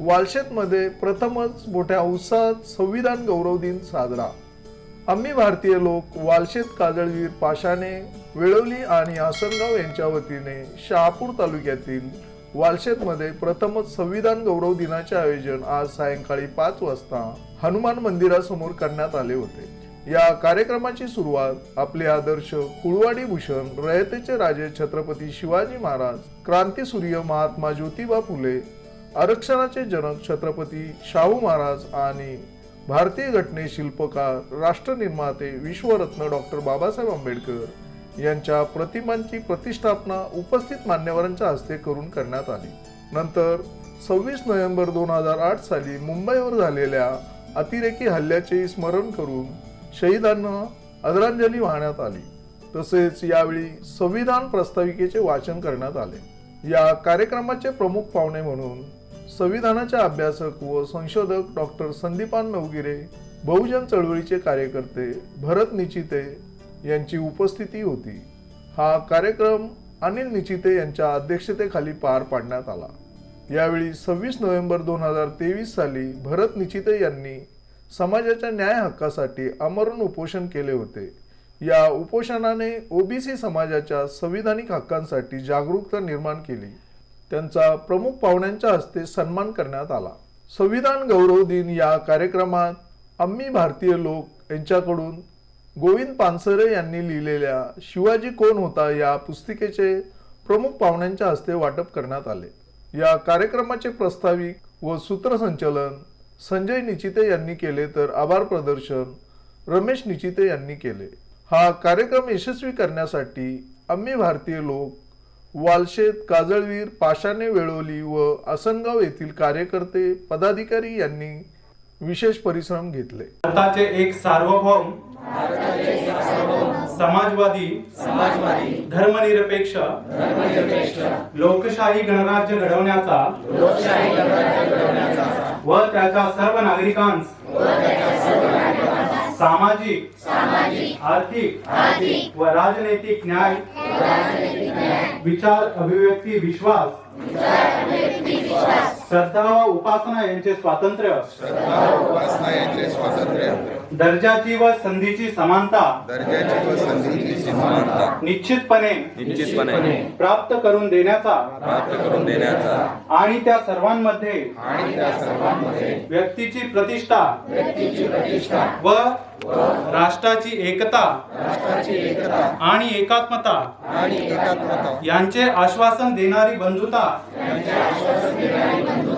वालशेतमध्ये प्रथमच मोठ्या उत्साहात संविधान गौरव दिन साजरा. आम्ही भारतीय लोक वालशेत काजळवीर पाशाने वेळवली आणि आसनगाव यांच्या वतीने शहापूर तालुक्यातील वालशेतमध्ये प्रथमच संविधान गौरव दिनाचे आयोजन आज सायंकाळी पाच वाजता हनुमान मंदिरासमोर करण्यात आले होते. या कार्यक्रमाची सुरुवात आपले आदर्श कुळवाडी भूषण रयतेचे राजे छत्रपती शिवाजी महाराज क्रांतीसूर्य महात्मा ज्योतिबा फुले आरक्षणाचे जनक छत्रपती शाहू महाराज आणि भारतीय घटने शिल्पकार राष्ट्रनिर्माते विश्वरत्न डॉक्टर बाबासाहेब आंबेडकर यांच्या प्रतिमांची प्रतिष्ठापना उपस्थित मान्यवरांच्या हस्ते करून करण्यात आली. नंतर सव्वीस नोव्हेंबर दोन हजार आठ साली मुंबईवर झालेल्या अतिरेकी हल्ल्याचे स्मरण करून शहीदांना आदरांजली वाहण्यात आली. तसेच यावेळी संविधान प्रस्ताविकेचे वाचन करण्यात आले. या कार्यक्रमाचे प्रमुख पाहुणे म्हणून संविधानाचे अभ्यासक व संशोधक डॉक्टर संदीपान नवगिरे बहुजन चळवळीचे कार्यकर्ते भरत निचिते यांची उपस्थिती होती. हा कार्यक्रम अनिल निचिते यांच्या अध्यक्षतेखाली पार पाडण्यात आला. यावेळी सव्वीस नोव्हेंबर दोन हजार तेवीस साली भरत निचिते यांनी समाजाच्या न्याय हक्कासाठी अमरण उपोषण केले होते. या उपोषणाने ओबीसी समाजाच्या संविधानिक हक्कांसाठी जागरूकता निर्माण केली. त्यांचा प्रमुख पाहुण्यांच्या हस्ते सन्मान करण्यात आला. संविधान गौरव दिन या कार्यक्रमात आम्ही भारतीय लोक यांच्याकडून गोविंद पानसरे यांनी लिहिलेल्या शिवाजी कोण होता या पुस्तिकेचे प्रमुख पाहुण्यांच्या हस्ते वाटप करण्यात आले. या कार्यक्रमाचे प्रस्ताविक व सूत्रसंचलन संजय निचिते यांनी केले तर आभार प्रदर्शन रमेश निचिते यांनी केले. हा कार्यक्रम यशस्वी करण्यासाठी आम्ही भारतीय लोक वालशेत काजळवीर पाशाने वेळोली व आसनगाव येथील कार्यकर्ते पदाधिकारी यांनी विशेष परिश्रम घेतले. भारताचे एक सार्वभौम समाजवादी धर्मनिरपेक्ष लोकशाही गणराज्य घडवण्याचा व त्याच्या सर्व नागरिकांस सामाजिक आर्थिक व राजनैतिक न्याय विचार अभिव्यक्ती विश्वास. श्रद्धा व उपासना यांचे स्वातंत्र्य. उपासना यांचे स्वातंत्र्य. दर्जाची व संधीची समानता दर्जाची व संधीची समानता निश्चितपणे निश्चितपणे प्राप्त करून देण्याचा प्राप्त करून देण्याचा आणि त्या सर्वांमध्ये आणि त्या सर्वांमध्ये व्यक्तीची प्रतिष्ठा व्यक्तीची प्रतिष्ठा व राष्ट्राची एकता राष्ट्राची एकता आणि एकात्मता आणि एकात्मता यांचे आश्वासन देणारी बंधुता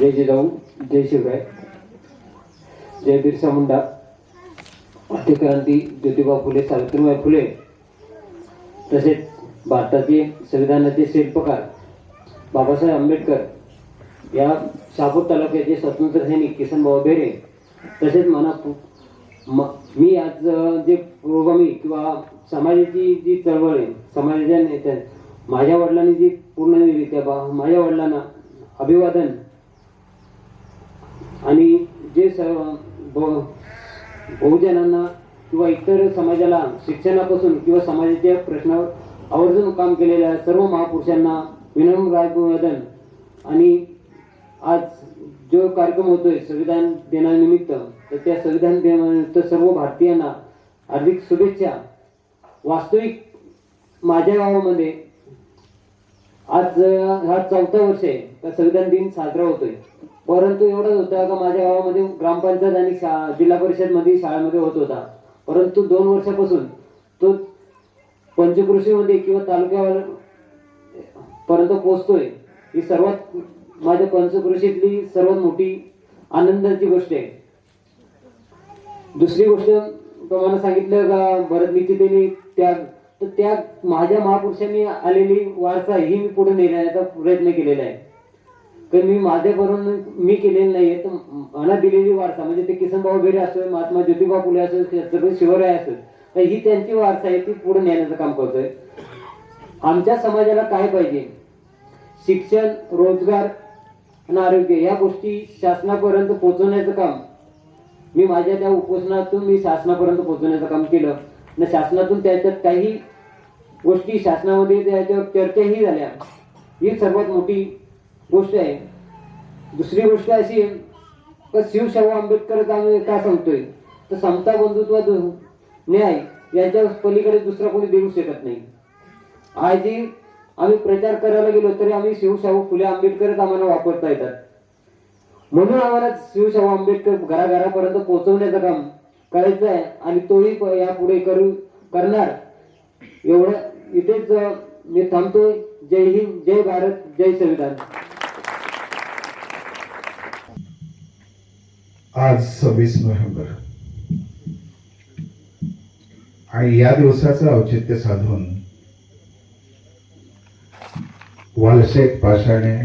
जय जिजाऊ जय शिवराय जय बिरसा मुंडा क्रांती ज्योतिबा फुले सावित्रीबाई फुले तसेच भारताचे संविधानाचे शिल्पकार बाबासाहेब आंबेडकर या शहापूर तालुक्याचे स्वतंत्र सैनिक किसनभाऊ बेरे तसेच मना म- मी आज जे पुरोगामी किंवा समाजाची जी चळवळ आहे समाजाच्या नेत्या माझ्या वडिलांनी जी पूर्ण दिली त्या बा- माझ्या वडिलांना अभिवादन आणि जे सर्व बहुजनांना किंवा इतर समाजाला शिक्षणापासून किंवा समाजाच्या प्रश्नावर आवर्जून काम केलेल्या सर्व महापुरुषांना विनम्र अभिवादन. आणि आज जो कार्यक्रम होतोय संविधान दिनानिमित्त तर त्या संविधान दिनानिमित्त सर्व भारतीयांना हार्दिक शुभेच्छा. वास्तविक माझ्या गावामध्ये आज हा चौथा वर्ष आहे संविधान दिन साजरा होतोय. परंतु एवढंच होतं का माझ्या गावामध्ये ग्रामपंचायत आणि शा जिल्हा परिषदमध्ये शाळेमध्ये होत होता. परंतु दोन वर्षापासून तो पंचकृषीमध्ये किंवा तालुक्यावर पर्यंत पोहोचतोय ही सर्वात माझ्या पंचकृषीतली सर्वात मोठी आनंदाची गोष्ट आहे. दुसरी गोष्ट तुम्हाला सांगितलं का भरत निश्चितीने त्या तर त्या माझ्या महापुरुषांनी आलेली वारसा ही मी पुढे नेण्याचा प्रयत्न केलेला आहे. तर मी माझे करून मी केलेलं नाहीये तर मला दिलेली वारसा म्हणजे ते किसनभाऊ बेडे असो महात्मा ज्योतिबा फुले असो छत्रपती शिवराय असो तर ही त्यांची वारसा आहे ती पुढे नेण्याचं काम करतोय. आमच्या समाजाला काय पाहिजे? शिक्षण रोजगार आणि आरोग्य या गोष्टी शासनापर्यंत पोहोचवण्याचं काम. मी माझ्या त्या उपोषणातून मी शासनापर्यंत पोहोचवण्याचं काम केलं. आणि शासनातून त्याच्यात काही गोष्टी शासनामध्ये त्याच्यावर चर्चाही झाल्या. ही सर्वात मोठी गोष्ट आहे. दुसरी गोष्ट अशी आहे का शिवशाहू आंबेडकर आम्ही का सांगतोय? तर समता बंधुत्व न्याय यांच्या पलीकडे दुसरा कोणी देऊ शकत नाही. आजही आम्ही प्रचार करायला गेलो तरी आम्ही शिवशाहू फुले आंबेडकरच आम्हाला वापरता येतात. म्हणून आम्हाला शिवशाहू आंबेडकर घराघरापर्यंत पोहोचवण्याचं काम करायचं आहे आणि तोही या यापुढे करू करणार. एवढं इथेच मी थांबतोय. जय हिंद जय भारत जय संविधान. आज सव्वीस नोव्हेंबर. आणि या दिवसाचं औचित्य साधून वालशेत पाषाणे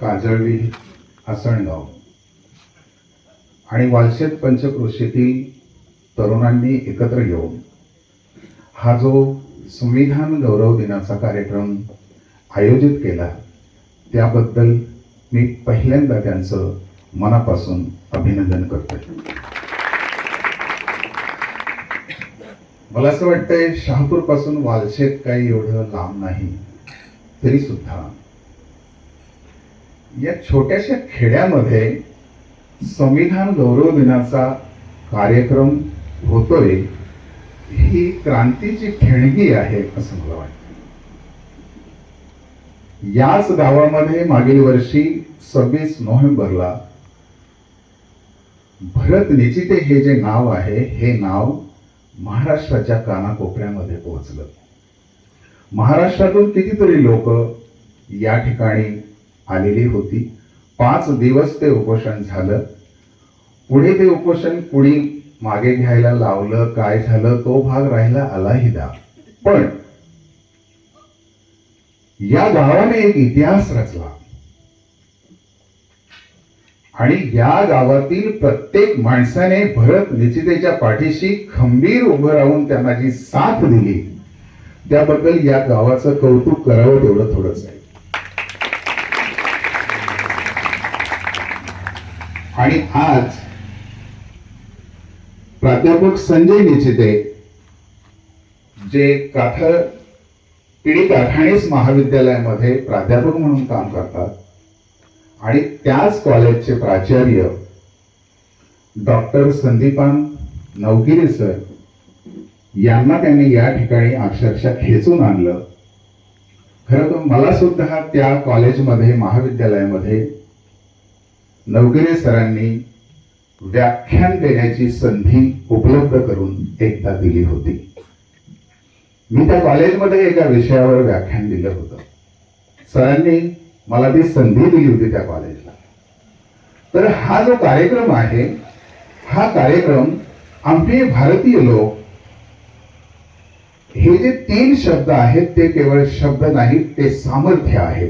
काजळवी आसणगाव आणि वालशेत पंचक्रोशीतील तरुणांनी एकत्र येऊन हा जो संविधान गौरव दिनाचा कार्यक्रम आयोजित केला त्याबद्दल मी पहिल्यांदा त्यांचं मनापासून अभिनंदन करतोय. मला असं वाटतंय शहापूरपासून वालशेत काही एवढं लांब नाही तरी सुद्धा या छोट्याशा खेड्यामध्ये संविधान गौरव दिनाचा कार्यक्रम होतोय ही क्रांतीची ठेणगी आहे असं मला वाटतं याच गावामध्ये मागील वर्षी सव्वीस नोव्हेंबरला भरत निचिते हे जे नाव आहे हे नाव महाराष्ट्राच्या कानाकोपऱ्यामध्ये पोहोचलं. महाराष्ट्रातून कितीतरी लोक या ठिकाणी आलेली होती. पाच दिवस ते उपोषण झालं. पुढे ते उपोषण कुणी मागे घ्यायला लावलं काय झालं तो भाग राहिला अलाहिदा. पण या गावाने एक इतिहास रचला. आणि या गावातील प्रत्येक माणसाने भरत निश्चितेच्या पाठीशी खंबीर उभं राहून त्यांना जी साथ दिली त्याबद्दल या गावाचं कौतुक करावं तेवढं थोडंच आहे. आणि आज प्राध्यापक संजय निचिते जे काथ पिढी काठाणीस महाविद्यालयामध्ये प्राध्यापक म्हणून काम करतात आणि त्याच कॉलेजचे प्राचार्य डॉक्टर संदीपान नवगिरे सर यांना त्यांनी या ठिकाणी अक्षरशः खेचून आणलं. खरं तर मला सुद्धा त्या कॉलेजमध्ये महाविद्यालयामध्ये नवगिरे सरांनी व्याख्यान देण्याची संधी उपलब्ध करून एकदा दिली होती. मी त्या कॉलेजमध्ये एका विषयावर व्याख्यान दिलं होतं. सरांनी मला ती संधी दिली होती त्या कॉलेजला. तर हा जो कार्यक्रम आहे हा कार्यक्रम आमचे भारतीय लोक हे जे तीन शब्द आहेत ते केवळ शब्द नाहीत ते सामर्थ्य आहे.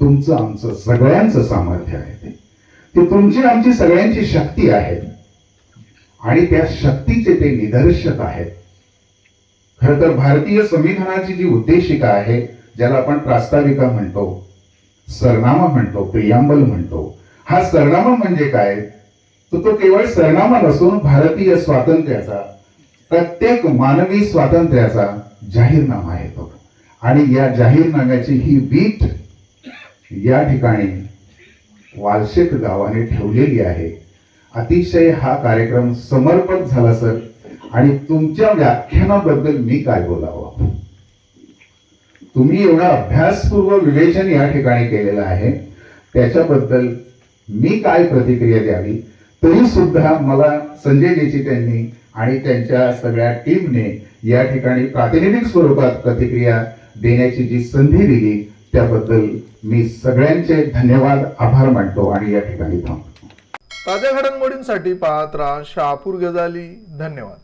तुमचं आमचं सगळ्यांचं सामर्थ्य आहे ते. ते तुमची आमची सगळ्यांची शक्ती आहे. आणि त्या शक्तीचे ते निदर्शक आहेत. खर तर भारतीय संविधानाची जी उद्देशिका आहे ज्याला आपण प्रास्ताविका म्हणतो सरनामा म्हणतो प्रियांबल म्हणतो. हा सरनामा म्हणजे काय? तर तो केवळ सरनामा नसून भारतीय स्वातंत्र्याचा प्रत्येक मानवी स्वातंत्र्याचा जाहीरनामा येतो. आणि या जाहीरनाम्याची ही वीट या ठिकाणी वालशेत गावाने ठेवलेली आहे. अतिशय हा कार्यक्रम समर्पक झाला सर. आणि तुमच्या व्याख्यानाबद्दल मी काय बोलावं? तुम्ही एवढा अभ्यासपूर्व विवेचन या ठिकाणी केलेलं आहे त्याच्याबद्दल मी काय प्रतिक्रिया द्यावी तरी सुद्धा मला संजयजीची त्यांनी आणि त्यांच्या सगळ्या टीमने या ठिकाणी प्रातिनिधिक स्वरूपात प्रतिक्रिया देण्याची जी संधी दिली त्याबद्दल मी सगळ्यांचे धन्यवाद आभार मानतो आणि या ठिकाणी थांबतो. ताज्या घडामोडींसाठी पाहत राहा शहापूर गजाली धन्यवाद.